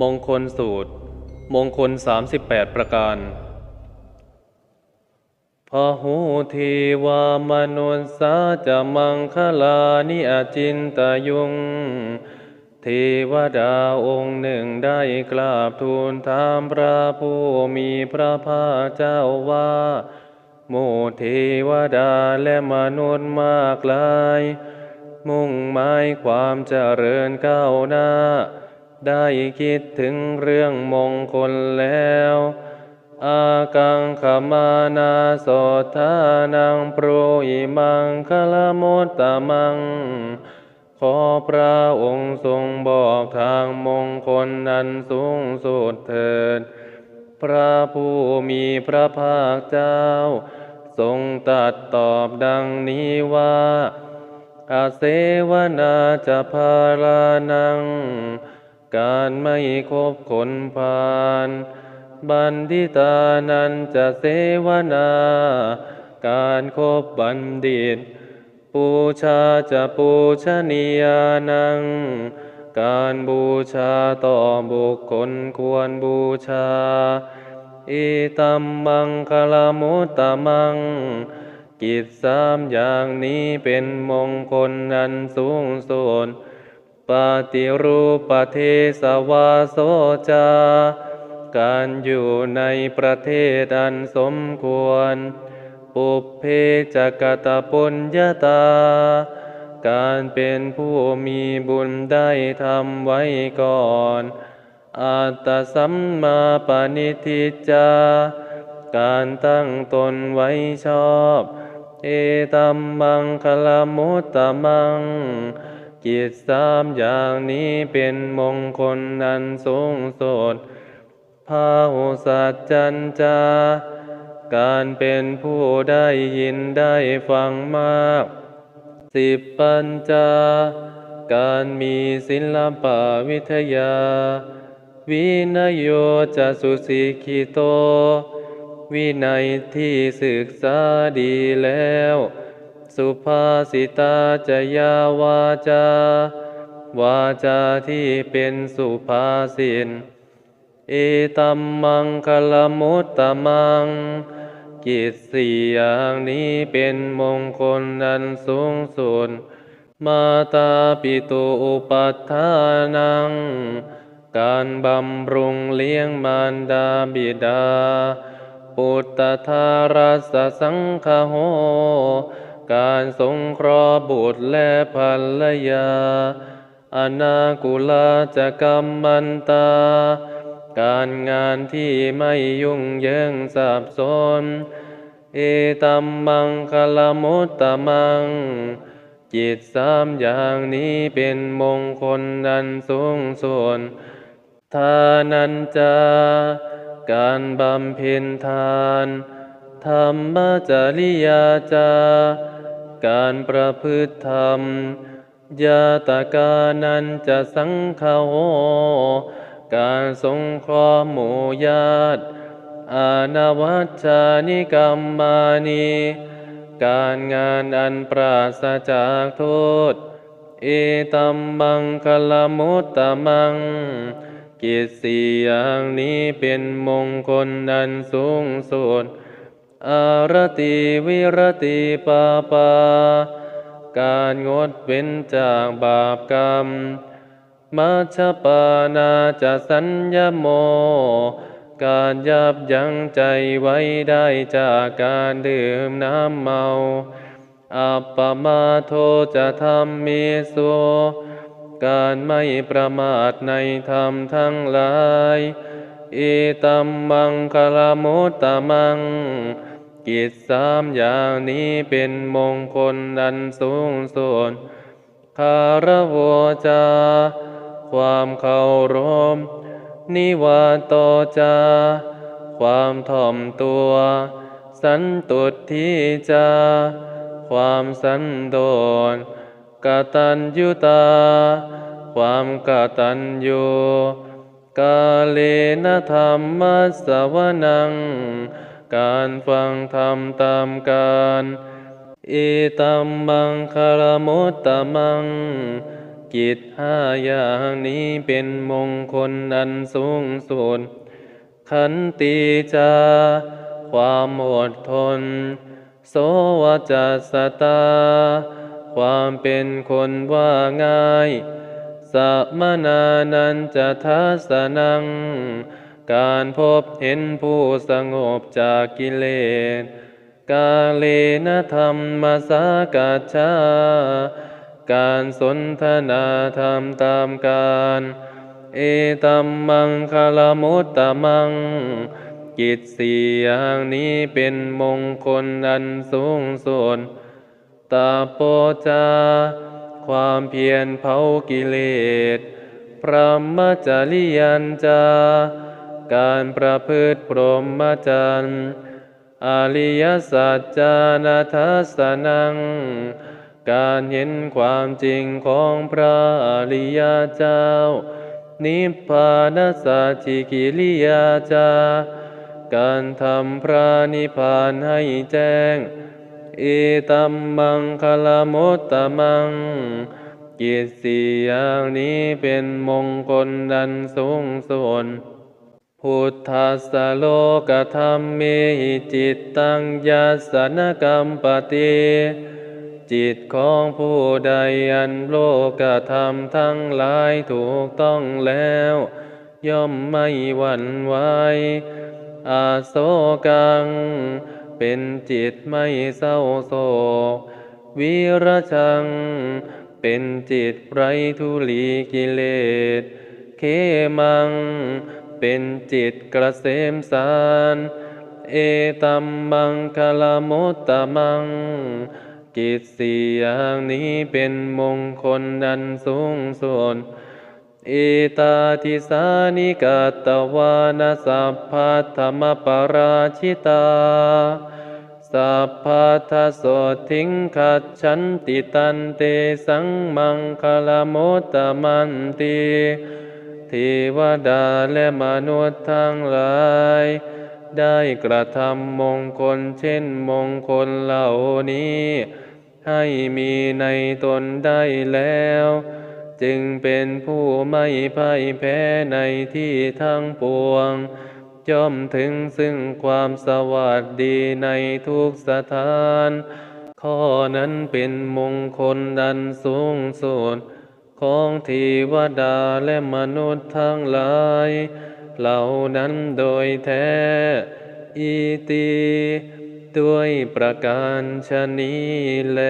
มงคลสูตร มงคล 38 ประการพหูเทวามนุษสาจะมังคลานิอาจินตยุง เทวดาองค์หนึ่งได้กราบทูลถามพระผู้มีพระภาคเจ้าว่าโมเทวดาและมนุษย์มากลาย มุ่งหมายความเจริญก้าวหน้า ได้คิดถึงเรื่องมงคลแล้ว อากังขมานาโสทานังโปรอิมังคลมตตมัง ขอพระองค์ทรงบอกทางมงคลนั้นสูงสุดเถิด พระผู้มีพระภาคเจ้า ทรงตรัสตอบดังนี้ว่าอาเสวนาจะพาลานัง การไม่คบคนพาลบัณฑิตานันจะเสวนา การคบบัณฑิต ปูชาจะปูชนียานัง การบูชาต่อบุคคลควรบูชา อิตัมมังคลมุตตมัง กิจสามอย่างนี้เป็นมงคลนันสูงสุด ปฏิรูปเทสวาโสจาการอยู่ในประเทศอันสมควร ปุพเพจักตปุญญาตา การเป็นผู้มีบุญได้ทำไว้ก่อนอัตตสัมมาปณิทิจา การตั้งตนไว้ชอบ เอตัมมังคลมุตตมัง กิจสามอย่างนี้เป็นมงคลนันสูงสุดพาหุสัจจัญจา การเป็นผู้ได้ยินได้ฟังมาก สิบปัญจา การมีศิลปะวิทยา วินโยจะสุสิกิโต วินัยที่ศึกษาดีแล้ว สุภาษิตาจยาวาจา วาจาที่เป็นสุภาษิตเอตัมมังคลมุตตมัง กิจสี่อย่างนี้เป็นมงคลนันสูงสุดมาตาปิตุอุปัฏฐานัง การบำรุงเลี้ยงมารดาบิดา ปุตตทารัสสังคโห การสงเคราะห์บุตรและภรรยา อนากุลาจะกรรมันตา การงานที่ไม่ยุ่งเยิงสับสน เอตัมมังคลมุตตมัง จิตสามอย่างนี้เป็นมงคลดันสูงส่วนทานันจา การบำเพ็ญทาน ธรรมจริยาจา การประพฤติธรรม ยาตกานันจะสังฆโหการสงเคราะห์หมู่ญาติอานาวัชชานิกรรมานีการงานอันปราศจากโทษ เอตัมมังคลมุตตมัง กิจสี่อย่างนี้เป็นมงคลอันสูงสุด อารติวิรติปาปา การงดเว้นจากบาปกรรม มัชปานาจะสัญญโม การยับยั้งใจไว้ได้จากการดื่มน้ำเมา อัปปมาโทจะทำมีสุการไม่ประมาทในธรรมทั้งหลายอิตัมมังคลมุตตมัง กิจสามอย่างนี้เป็นมงคลอันสูงสุดคารวจา ความเคารพ นิวาโตจา ความถ่อมตัว สันตุทิจา ความสันโดษกตัญยุตา ความกตัญญูกาเลนะธรรมสวนัง การฟังธรรมตามการอิตัมมังคารมุตตมัง กิจห้าอย่างนี้เป็นมงคลอันสูงสุดขันติจา ความอดทน โสวจัสตา ความเป็นคนว่าง่าย สัมมนานันจะทัสนัง การพบเห็นผู้สงบจากกิเลส กาเลนะธรรมสากัจฉาการสนทนาธรรมตามการ เอตัมมังคลมุตตมัง กิจสี่อย่างนี้เป็นมงคลอันสูงสุดตาโปจา ความเพียรเผากิเลสพระมจริยันจา การประพฤติพรหมจรรย์อริยสัจจานาทัสนัง การเห็นความจริงของพระอริยเจ้า นิพพานสัจจิกิริยาจา การทำพระนิพพานให้แจ้งเอตัมมังคลมุตตมัง กิจสี่อย่างนี้เป็นมงคลดันสูงส่วน พุทธัสสโลกธรรมเมหิจิตตังยัสสนกรรมปติจิตของผู้ใดอันโลกธรรมทั้งหลายถูกต้องแล้ว ย่อมไม่หวั่นไหวอาโศกัง เป็นจิตไม่เศร้าโศก วิรชัง เป็นจิตไรทุลีกิเลส เคมัง เป็นจิตกระเสมสารเอตัมมังคลมุตตมังกิจสี่อย่างนี้เป็นมงคลดันสูงส่วนเอตาทิสานิกาตวานาสัพพะธรรมปราชิตา สัพพะทสโสทิงขัดฉันติตันเตสังมังคลมุตตมันติ เทวดาและมนุษย์ทั้งหลาย ได้กระทำมงคลเช่นมงคลเหล่านี้ ให้มีในตนได้แล้ว จึงเป็นผู้ไม่พ่ายแพ้ในที่ทั้งปวงย่อมถึงซึ่งความสวัสดีในทุกสถาน ข้อนั้นเป็นมงคลดันสูงสุด ของเทวดาและมนุษย์ทั้งหลาย เหล่านั้นโดยแท้ อีตีด้วยประการชนีแล